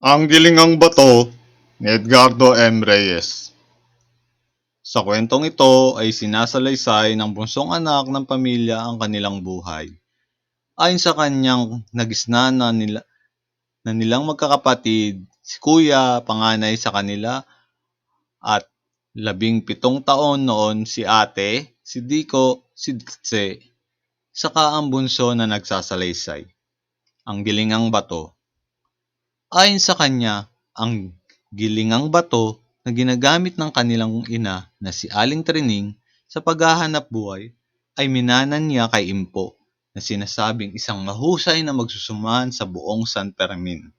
Ang Gilingang Bato ni Edgardo M. Reyes Sa kwentong ito ay sinasalaysay ng bunsong anak ng pamilya ang kanilang buhay. Ayon sa kanyang nagisna na, nila, na nilang magkakapatid, si kuya panganay sa kanila at labing pitong taon noon si ate, si Diko, si Tse, saka ang bunso na nagsasalaysay, ang Gilingang Bato. Ayon sa kanya, ang gilingang bato na ginagamit ng kanilang ina na si Aling Trining sa paghahanap buhay ay minanan niya kay Impo na sinasabing isang mahusay na magsusuman sa buong San Fermin.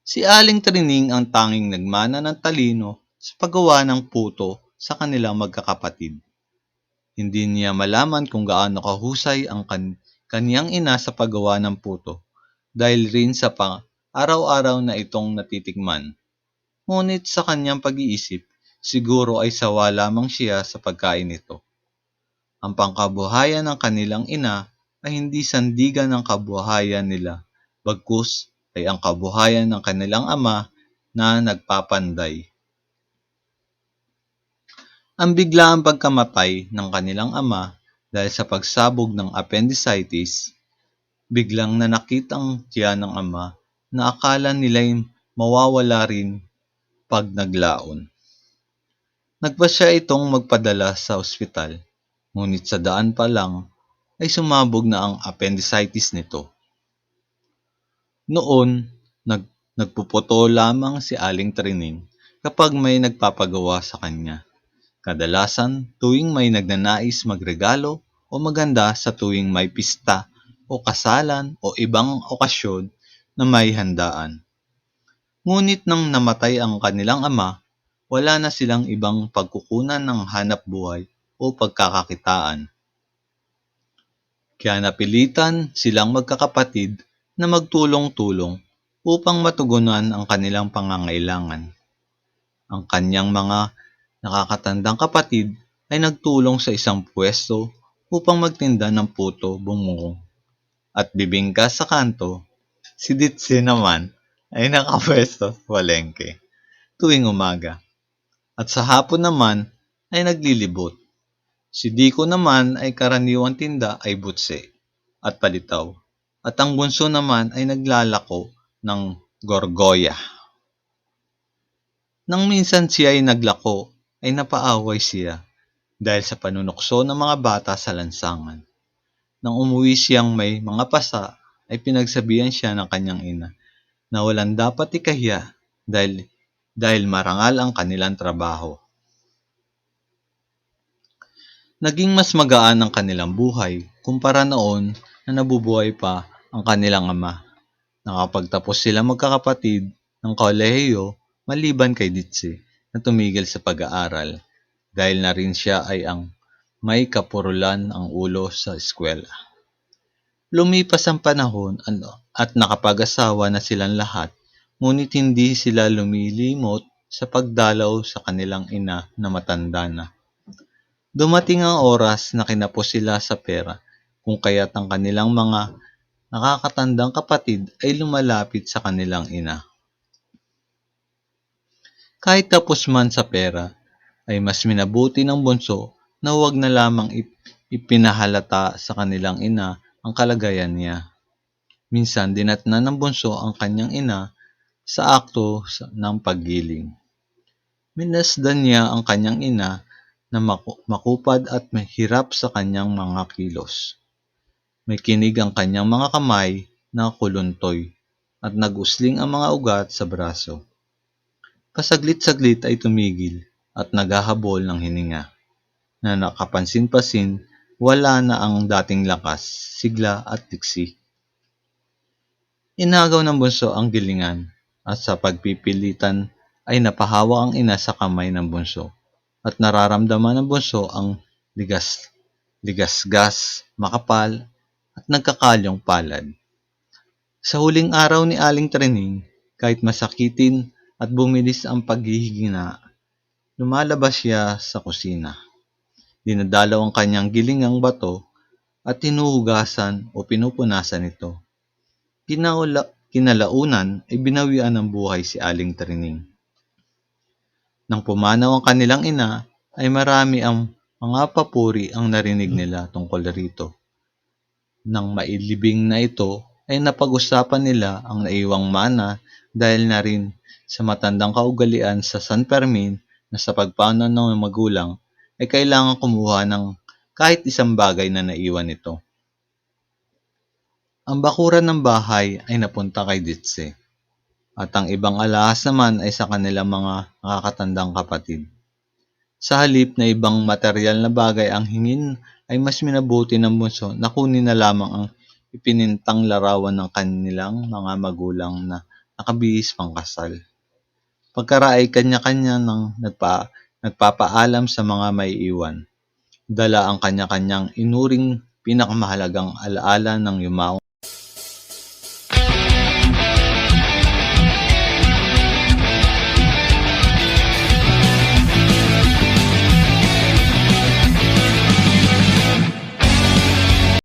Si Aling Trining ang tanging nagmana ng talino sa paggawa ng puto sa kanilang magkakapatid. Hindi niya malaman kung gaano kahusay ang kan kaniyang ina sa paggawa ng puto dahil rin sa pa araw-araw na itong natitikman. Ngunit sa kanyang pag-iisip, siguro ay sawa lamang siya sa pagkain nito. Ang pangkabuhayan ng kanilang ina ay hindi sandigan ng kabuhayan nila, bagkus ay ang kabuhayan ng kanilang ama na nagpapanday. Ang biglaang pagkamatay ng kanilang ama dahil sa pagsabog ng appendicitis biglang nanakit ang tiyan ng ama na akala nila'y mawawala rin pag naglaon. Nagpa siya itong magpadala sa ospital, ngunit sa daan pa lang ay sumabog na ang appendicitis nito. Noon, nag, nagpuputo lamang si Aling Trining kapag may nagpapagawa sa kanya. Kadalasan, tuwing may nagnanais magregalo o maganda sa tuwing may pista o kasalan o ibang okasyon na may handaan. Ngunit nang namatay ang kanilang ama, wala na silang ibang pagkukunan ng hanap buhay o pagkakakitaan. Kaya napilitan silang magkakapatid na magtulong-tulong upang matugunan ang kanilang pangangailangan. Ang kanyang mga nakakatandang kapatid ay nagtulong sa isang pwesto upang magtinda ng puto bumungong at bibingka sa kanto, si Ditsi naman ay nakapwesto sa palengke tuwing umaga. At sa hapon naman ay naglilibot. Si Diko naman ay karaniwang tinda ay butse at palitaw. At ang bunso naman ay naglalako ng gorgoya. Nang minsan siya ay naglako, ay napaaway siya dahil sa panunokso ng mga bata sa lansangan. Nang umuwi siyang may mga pasa, ay pinagsabihan siya ng kanyang ina na walang dapat ikahiya dahil, dahil marangal ang kanilang trabaho. Naging mas magaan ang kanilang buhay kumpara noon na nabubuhay pa ang kanilang ama. Nakapagtapos sila magkakapatid ng kolehiyo maliban kay Ditsi na tumigil sa pag-aaral dahil na rin siya ay ang may kapurulan ang ulo sa eskwela. Lumipas ang panahon ano, at nakapag-asawa na silang lahat, ngunit hindi sila lumilimot sa pagdalaw sa kanilang ina na matanda na. Dumating ang oras na kinapos sila sa pera, kung kaya't ang kanilang mga nakakatandang kapatid ay lumalapit sa kanilang ina. Kahit tapos man sa pera, ay mas minabuti ng bunso na huwag na lamang ipinahalata sa kanilang ina ang kalagayan niya. Minsan dinatna ng bunso ang kanyang ina sa akto ng paggiling. Minasdan niya ang kanyang ina na makupad at mahirap sa kanyang mga kilos. May kinig ang kanyang mga kamay na kuluntoy at nagusling ang mga ugat sa braso. Pasaglit-saglit ay tumigil at naghahabol ng hininga na nakapansin-pasin wala na ang dating lakas, sigla at tiksi. Inagaw ng bunso ang gilingan at sa pagpipilitan ay napahawa ang ina sa kamay ng bunso at nararamdaman ng bunso ang ligas, ligasgas, makapal at nagkakalyong palad. Sa huling araw ni Aling Trening, kahit masakitin at bumilis ang paghihigina, lumalabas siya sa kusina. Dinadalaw ang kanyang gilingang bato at hinuhugasan o pinupunasan ito. Ginaula, Kinalaunan ay binawian ng buhay si Aling Trining. Nang pumanaw ang kanilang ina, ay marami ang mga papuri ang narinig nila tungkol rito. Nang mailibing na ito, ay napag-usapan nila ang naiwang mana dahil na rin sa matandang kaugalian sa San Fermin na sa pagpanaw ng magulang ay kailangan kumuha ng kahit isang bagay na naiwan ito. Ang bakuran ng bahay ay napunta kay Ditse at ang ibang alahas naman ay sa kanilang mga nakakatandang kapatid. Sa halip na ibang material na bagay ang hingin ay mas minabuti ng bunso na kunin na lamang ang ipinintang larawan ng kanilang mga magulang na nakabihis pang kasal. Pagkara ay kanya-kanya nang nagpa, nagpapaalam sa mga may iwan. Dala ang kanya-kanyang inuring pinakamahalagang alaala ng yumaong